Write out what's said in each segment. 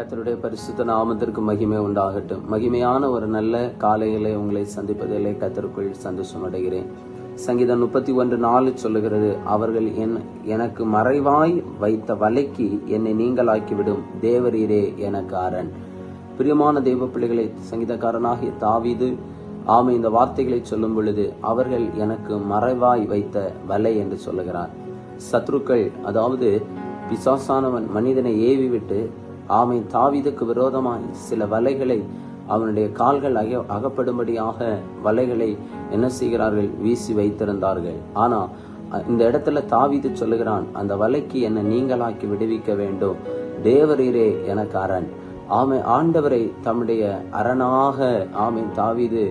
கத்தருடைய பரிசுத்த நாமத்திற்கு மகிமை உண்டாகட்டும். மகிமையான ஒரு நல்ல காலையிலே உங்களை சந்திப்பதிலே கத்தருக்குள் சந்தோஷம் அடைகிறேன். சங்கீதம் முப்பத்தி ஒன்று நாலு சொல்லுகிறது அவர்கள் என் எனக்கு மறைவாய் வைத்த வலைக்கு என்னை நீங்களாக்கிவிடும். தேவரீரே எனக்கு அரண். பிரியமான தெய்வ பிள்ளைகளை சங்கீதக்காரனாகிய தாவிது ஆமை இந்த வார்த்தைகளை சொல்லும் பொழுது அவர்கள் எனக்கு மறைவாய் வைத்த வலை என்று சொல்லுகிறார். சத்ருக்கள் அதாவது பிசாசானவன் மனிதனை ஏவி விட்டு ஆமை தாவிதுக்கு விரோதமாய் சில வலைகளை அவனுடைய கால்கள் அக அகப்படும்படியாக வலைகளை என்ன செய்கிறார்கள்? வீசி வைத்திருந்தார்கள். ஆனா இந்த இடத்துல தாவிது சொல்லுகிறான் அந்த வலைக்கு என்னை நீங்களாக்கி விடுவிக்க வேண்டும். தேவரீரே எனக்கு அரண். ஆமை ஆண்டவரை தம்முடைய அரணாக ஆமை தாவிது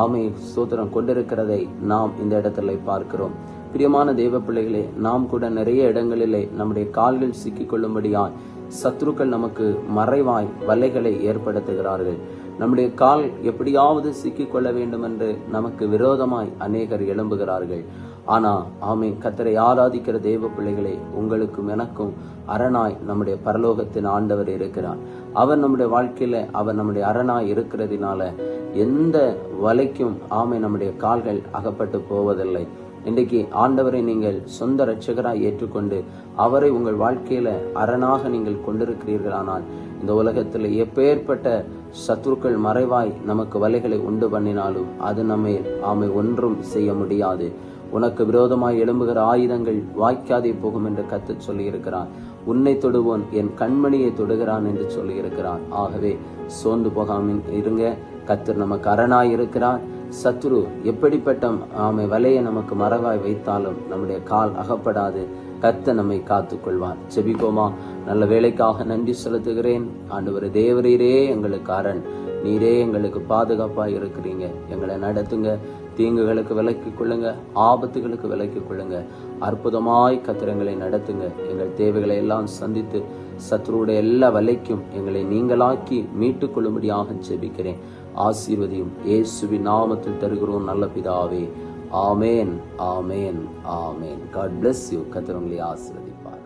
ஆமை சூத்திரம் கொண்டிருக்கிறதை நாம் இந்த இடத்துல பார்க்கிறோம். பிரியமான தேவ பிள்ளைகளே நாம் கூட நிறைய இடங்களிலே நம்முடைய கால்கள் சிக்கிக்கொள்ளும்படியாய் சத்துருக்கள் நமக்கு மறைவாய் வலைகளை ஏற்படுத்துகிறார்கள். நம்முடைய கால் எப்படியாவது சிக்கிக்கொள்ள வேண்டும் என்று நமக்கு விரோதமாய் அநேகர் எழும்புகிறார்கள். ஆனா ஆமை கத்தரை ஆராதிக்கிற தெய்வ பிள்ளைகளே உங்களுக்கும் எனக்கும் அரணாய் நம்முடைய பரலோகத்தின் ஆண்டவர் இருக்கிறார். அவர் நம்முடைய வாழ்க்கையில அவர் நம்முடைய அரணாய் இருக்கிறதுனால எந்த வலைக்கும் ஆமை நம்முடைய கால்கள் அகப்பட்டு போவதில்லை. இன்றைக்கு ஆண்டவரை நீங்கள் சொந்த இரட்சகராய் ஏற்றுக்கொண்டு அவரை உங்கள் வாழ்க்கையில அரணாக நீங்கள் கொண்டிருக்கிறீர்களானால் இந்த உலகத்தில் எப்பேற்பட்ட சத்துருக்கள் மறைவாய் நமக்கு வலைகளை உண்டு பண்ணினாலும் அது நம்மை ஆமை ஒன்றும் செய்ய முடியாது. உனக்கு விரோதமாய் எழும்புகிற ஆயுதங்கள் வாய்க்காதே போகும் என்று கத்து சொல்லியிருக்கிறான் உன்னை தொடுவோன் என் கண்மணியை தொடுகிறான் என்று சொல்லியிருக்கிறான் ஆகவே சோர்ந்து போகாமல் இருங்க. கத்தர் நமக்கு அரணாய் இருக்கிறார். சத்ரு எப்படிப்பட்ட ஆமை வலையை நமக்கு மறைவாய் வைத்தாலும் நம்முடைய கால் அகப்படாது. கத்த நம்மை காத்து கொள்வார் செபிப்போமா? நல்ல வேலைக்காக நன்றி செலுத்துகிறேன். ஆண்டவர் தேவரீரே எங்களுக்கு அரண். நீரே எங்களுக்கு பாதுகாப்பாக இருக்கிறீங்க. எங்களை நடத்துங்க. தீங்குகளுக்கு விலக்கிக் கொள்ளுங்க. ஆபத்துகளுக்கு விலக்கிக் கொள்ளுங்க. அற்புதமாய் கத்திரங்களை நடத்துங்க. எங்கள் தேவைகளை எல்லாம் சந்தித்து சத்ருடைய எல்லா வலைக்கும் எங்களை நீங்களாக்கி மீட்டுக் கொள்ளும்படியாக ஜெபிக்கிறேன் ஆசீர்வதியும். இயேசுவின் நாமத்தில் தருகிறோம் நல்ல பிதாவே. ஆமேன் ஆமேன் ஆமேன். காட் பிளஸ் யூ கத்திரங்களை ஆசீர்வதிப்பார்.